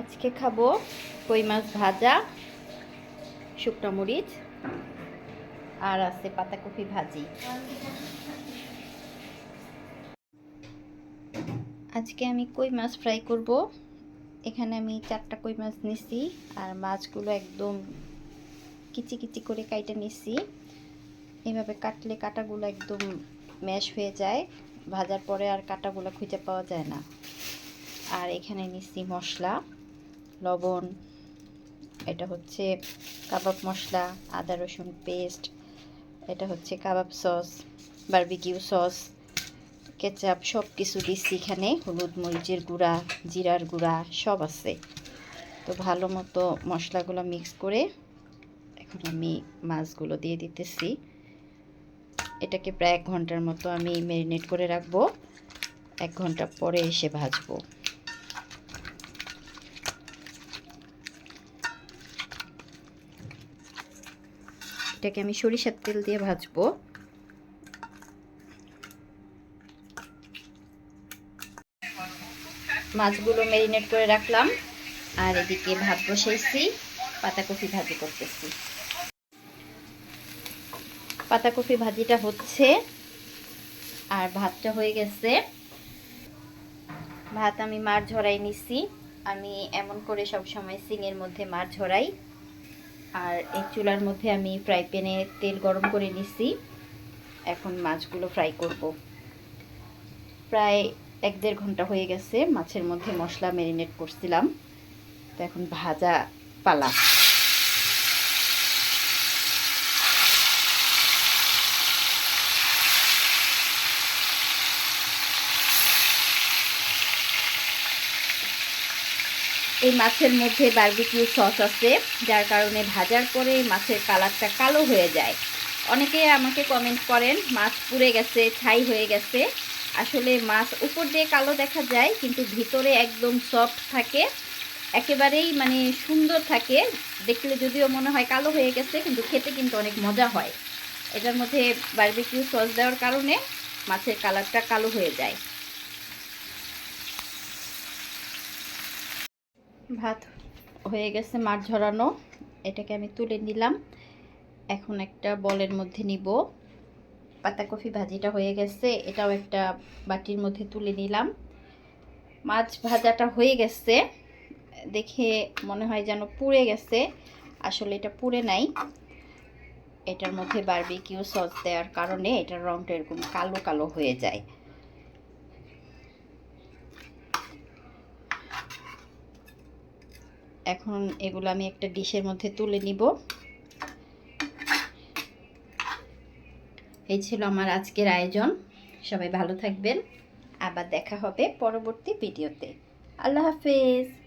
আজকে খাব কই মাছ ভাজা, শুকনো মরিচ আর আছে পাতাকপি ভাজি। আজকে আমি কই মাছ ফ্রাই করব? এখানে আমি চারটা কই মাছ নিছি আর মাছগুলো একদম কিচি কিচি করে কাইটে নিছি। এইভাবে কাটলে কাটাগুলো একদম ম্যাশ হয়ে যায়, ভাজার পরে আর কাটাগুলো খুঁজে পাওয়া যায় না। আর এখানে নিচ্ছি মশলা। লবণ, এটা হচ্ছে কাবাব মশলা, আদা, রসুন পেস্ট, এটা হচ্ছে kebab sauce, barbecue sauce, ketchup সব কিছু দিচ্ছি এখানে, হলুদ মরিচের গুঁড়া, জিরার গুঁড়া, সব আছে। তো ভালো মতো মশলাগুলো মিক্স করে এখন আমি মাছগুলো দিয়ে দিতেছি। এটাকে প্রায় এক ঘণ্টার মতো আমি ম্যারিনেট করে রাখব। এক ঘণ্টা পরে এসে ভাজবো। এটাকে আমি সরিষার তেল দিয়ে ভাজবো। মাছগুলো ম্যারিনেট করে রাখলাম। আর এদিকে ভাত বসাইছি, পাতাকপি ভাজি করতেছি। পাতাকপি ভাজিটা হচ্ছে, আর ভাতটা হয়ে গেছে। ভাত আমি মার ঝরাই নিছি। আমি এমন করে সব সময় সিংয়ের মধ্যে মার ঝরাই। আর এই চুলার মধ্যে আমি ফ্রাই প্যানে তেল গরম করে নিছি। এখন মাছগুলো ফ্রাই করব। প্রায় এক দেড় ঘণ্টা হয়ে গেছে, মাছের মধ্যে মশলা ম্যারিনেট করছিলাম। তো এখন ভাজা পালা। এই মাছের মধ্যে বারবিকিউ সস আছে, যার কারণে ভাজার পরে মাছের কালারটা কালো হয়ে যায়। অনেকে আমাকে কমেন্ট করেন, মাছ পুড়ে গেছে, ছাই হয়ে গেছে। আসলে মাছ উপর দিয়ে কালো দেখা যায়, কিন্তু ভিতরে একদম সফট থাকে। একেবারেই মানে সুন্দর থাকে। দেখলে যদিও মনে হয় কালো হয়ে গেছে, কিন্তু খেতে কিন্তু অনেক মজা হয়। এটার মধ্যে বারবিকিউ সস দেওয়ার কারণে মাছের কালারটা কালো হয়ে যায়। ভাত হয়ে গেছে মাছ ঝরানো। এটাকে আমি তুলে নিলাম। এখন একটা বলের মধ্যে নিব। পাতাকপি ভাজিটা হয়ে গেছে। এটাও একটা বাটির মধ্যে তুলে নিলাম। মাছ ভাজাটা হয়ে গেছে। দেখে মনে হয় যেন পুড়ে গেছে। আসলে এটা পুড়ে নাই। এটার মধ্যে বারবিকিউ সস দেওয়ার কারণে এটার রঙটা এরকম কালো কালো হয়ে যায়। এখন এগুলো আমি একটা ডিশের মধ্যে তুলে নিব। এই ছিল আমার আজকের আয়োজন। সবাই ভালো থাকবেন। আবার দেখা হবে পরবর্তী ভিডিওতে। আল্লাহ হাফেজ।